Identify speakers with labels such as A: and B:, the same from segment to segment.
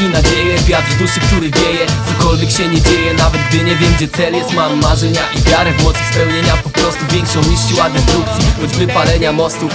A: i nadzieję Wiatr w duszy, który wieje. Cokolwiek się nie dzieje, nawet gdy nie wiem gdzie cel jest. Mam marzenia i wiarę w moc ich spełnienia. Po prostu większą niż siła destrukcji Choć wypalenia mostów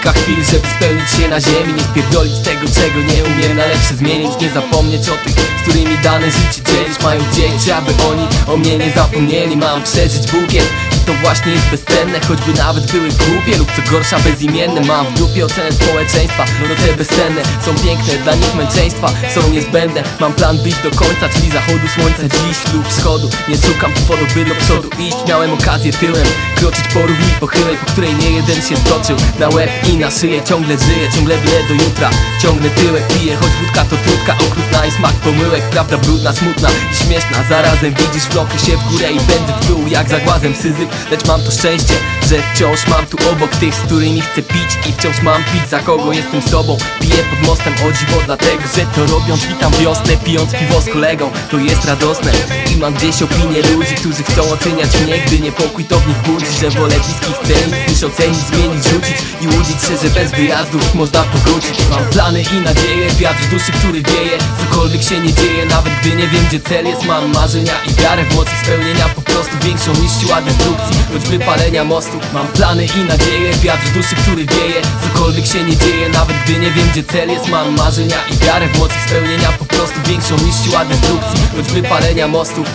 A: kilka chwil, żeby spełnić się na ziemi Nie spierdolić tego, czego nie umiem. Na lepsze zmienić Nie zapomnieć o tych, z którymi dane życie dzielić Mają dzieci, aby oni o mnie nie zapomnieli. Mam przeżyć bukiet to właśnie jest bezcenne Choćby nawet były głupie lub co gorsza bezimienne. Mam w dupie ocenę społeczeństwa Noce bezcenne. Są piękne, dla nich męczeństwa są niezbędne. Mam plan być do końca, czyli zachodu słońca. Dziś lub wschodu Nie szukam powodu, by do przodu iść. Miałem okazję tyłem kroczyć po równi pochylej Po której nie jeden się stoczył. Na łeb i na szyję ciągle żyję, ciągle byle do jutra. Ciągnę tyłek, piję, choć wódka to trudka. Okrutna i smak pomyłek, prawda brudna, smutna i śmieszna. Zarazem widzisz wlokę się w górę i pędzę w dół jak zagłazem syzyf Lecz mam to szczęście, że wciąż mam tu obok tych, z którymi chcę pić I wciąż mam pić, za kogo jestem sobą? Piję pod mostem o dziwo, dlatego, że to robiąc Witam wiosnę, pijąc piwo z kolegą. To jest radosne i mam gdzieś opinię ludzi Którzy chcą oceniać mnie, gdy niepokój to w nich budzi Że wolę bliskich cenić, niż ocenić, zmienić, rzucić I łudzić się, że bez wyjazdów można powrócić. Mam plany i nadzieje, wiatr w duszy, który wieje. Cokolwiek się nie dzieje, nawet gdy nie wiem gdzie cel jest Mam marzenia i wiarę w moc ich spełnienia. Po prostu większą niż siła destrukcji Choć wypalenia mostu. Mam plany i nadzieje, wiatr w duszy, który wieje. Cokolwiek się nie dzieje, nawet gdy nie wiem gdzie cel jest. Mam marzenia i wiarę w moc ich spełnienia Po prostu większą niż siła destrukcji Choć wypalenia mostów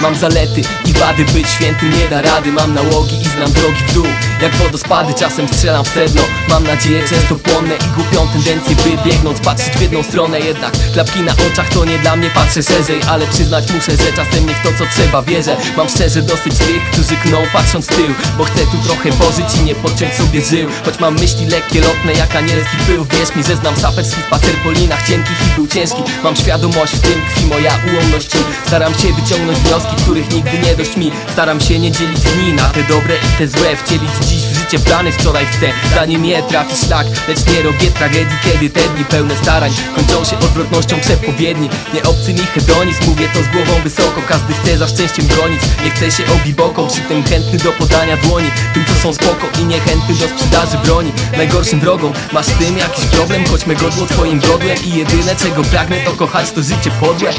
A: Mam zalety i wady, być świętym nie da rady. Mam nałogi i znam drogi w dół. Jak wodospady, czasem strzelam w sedno. Mam nadzieję, często płonne i głupią tendencję By biegnąc, patrzeć w jedną stronę. Jednak klapki na oczach to nie dla mnie, patrzę szerzej. Ale przyznać muszę, że czasem nie w to co trzeba wierzę. Mam szczerze dosyć tych, którzy kną patrząc w tył. Bo chcę tu trochę pożyć i nie podciąć sobie żył. Choć mam myśli lekkie, lotne jak anielski pył. Wierz mi, że znam saperski spacer po linach cienkich i był ciężki. Mam świadomość, w tym tkwi moja ułomność. Staram się wyciągnąć wnioski, których nigdy nie dość mi. Staram się nie dzielić dni na te dobre i te złe. Wcielić dziś w życie plany wczoraj chcę Zanim je trafi szlak, lecz nie robię tragedii Kiedy te dni pełne starań kończą się odwrotnością przepowiedni. Nie obcy mi hedonizm, mówię to z głową wysoko. Każdy chce za szczęściem gonić, nie chce się obiboką Przy tym chętny do podania dłoni są spoko i niechętny do sprzedaży broni. Najgorszym drogą, masz z tym jakiś problem? Choć me godło twoim godłem I jedyne czego pragnę to kochać to życie podłe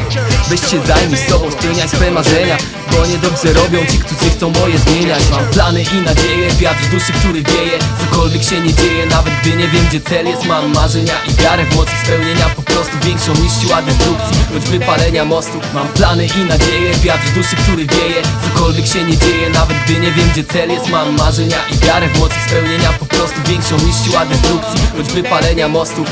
A: Weź się zajmij sobą, spełniaj swe marzenia Bo niedobrze robią ci, którzy chcą moje zmieniać. Mam plany i nadzieje, wiatr w duszy, który wieje. Cokolwiek się nie dzieje, nawet gdy nie wiem gdzie cel jest Mam marzenia i wiarę w moc ich spełnienia Po prostu większą niż siła destrukcji Choć wypalenia mostu. Mam plany i nadzieje, wiatr w duszy, który wieje. Cokolwiek się nie dzieje, nawet gdy nie wiem gdzie cel jest Mam i wiarę w moc ich spełnienia Po prostu większą niż siła destrukcji Choć wypalenia mostów